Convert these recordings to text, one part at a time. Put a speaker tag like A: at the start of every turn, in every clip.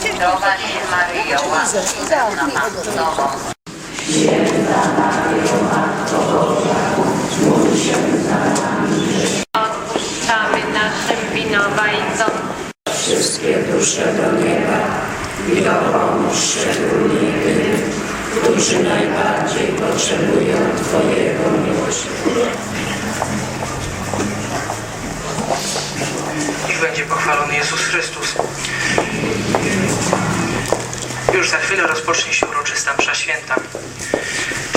A: Zdrowaś Maryjo, łaski pełna Pan z Tobą. Odpuszczamy naszym winowajcom
B: wszystkie dusze do nieba i szczególnie tym, którzy najbardziej potrzebują Twojego miłosierdzia.
C: Jezus Chrystus. Już za chwilę rozpocznie się uroczysta msza święta.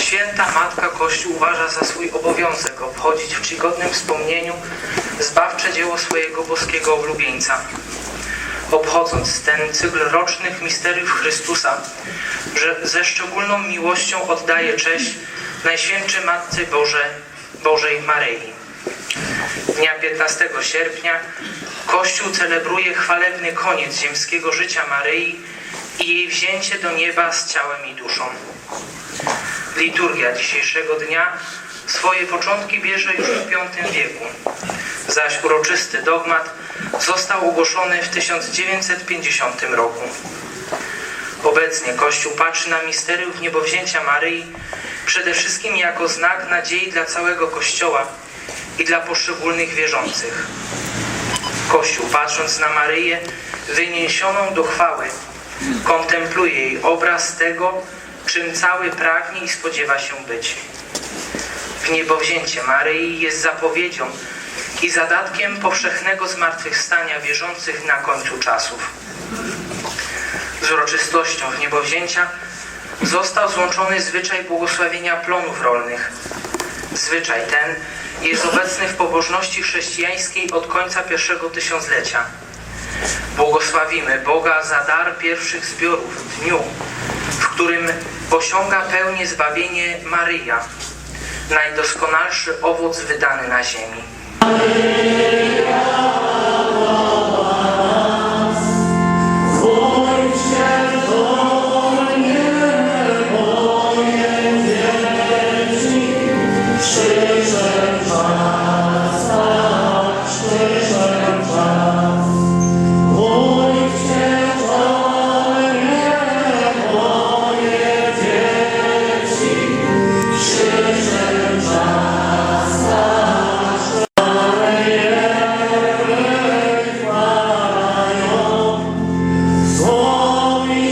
C: Święta Matka Kościół uważa za swój obowiązek obchodzić w czcigodnym wspomnieniu zbawcze dzieło swojego boskiego oblubieńca. Obchodząc ten cykl rocznych misteriów Chrystusa, że ze szczególną miłością oddaje cześć Najświętszej Matce Boże, Bożej Maryi. Dnia 15 sierpnia Kościół celebruje chwalebny koniec ziemskiego życia Maryi i jej wzięcie do nieba z ciałem i duszą. Liturgia dzisiejszego dnia swoje początki bierze już w V wieku, zaś uroczysty dogmat został ogłoszony w 1950 roku. Obecnie Kościół patrzy na misteriów niebowzięcia Maryi przede wszystkim jako znak nadziei dla całego Kościoła i dla poszczególnych wierzących. Kościół, patrząc na Maryję wyniesioną do chwały, kontempluje jej obraz tego, czym cały pragnie i spodziewa się być. W niebowzięcie Maryi jest zapowiedzią i zadatkiem powszechnego zmartwychwstania wierzących na końcu czasów. Z uroczystością w niebowzięcia został złączony zwyczaj błogosławienia plonów rolnych. Zwyczaj ten jest obecny w pobożności chrześcijańskiej od końca pierwszego tysiąclecia. Błogosławimy Boga za dar pierwszych zbiorów w dniu, w którym osiąga pełnię zbawienie Maryja, najdoskonalszy owoc wydany na ziemi.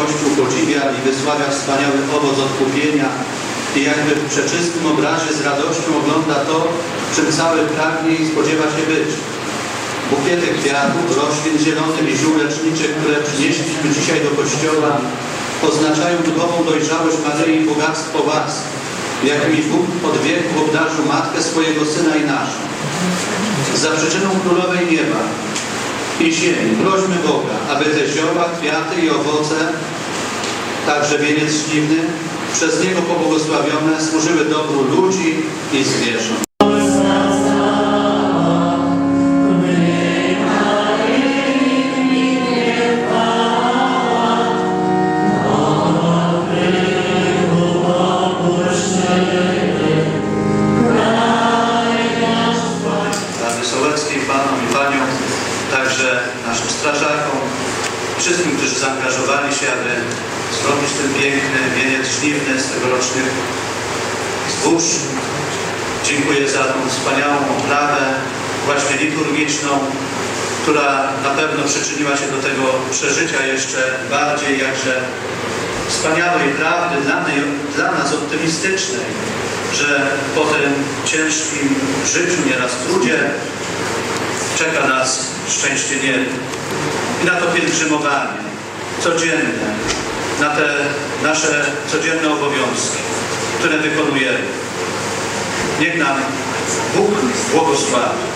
D: Kościół podziwia i wysławia wspaniały owoc odkupienia i jakby w przeczystym obrazie z radością ogląda to, czym cały pragnie i spodziewa się być. Bukiety kwiatów, roślin zielonych i ziół leczniczych, które przynieśliśmy dzisiaj do Kościoła, oznaczają duchową dojrzałość Maryi i bogactwo łask, jakimi Bóg od wieków obdarzył Matkę swojego Syna i naszą. Za przyczyną Królowej Nieba i ziemi. Prośmy Boga, aby te zioła, kwiaty i owoce, także wieniec śliwny, przez Niego pobłogosławione, służyły dobru ludzi i zwierząt. Naszym strażakom, wszystkim, którzy zaangażowali się, aby zrobić ten piękny wieniec żniwny z tegorocznych zbóż. Dziękuję za tą wspaniałą oprawę, właśnie liturgiczną, która na pewno przyczyniła się do tego przeżycia jeszcze bardziej, jakże wspaniałej prawdy, dla, dla nas optymistycznej, że po tym ciężkim życiu, nieraz trudzie, czeka nas szczęście nieba. I na to pielgrzymowanie codzienne, na te nasze codzienne obowiązki, które wykonujemy. Niech nam Bóg błogosławi.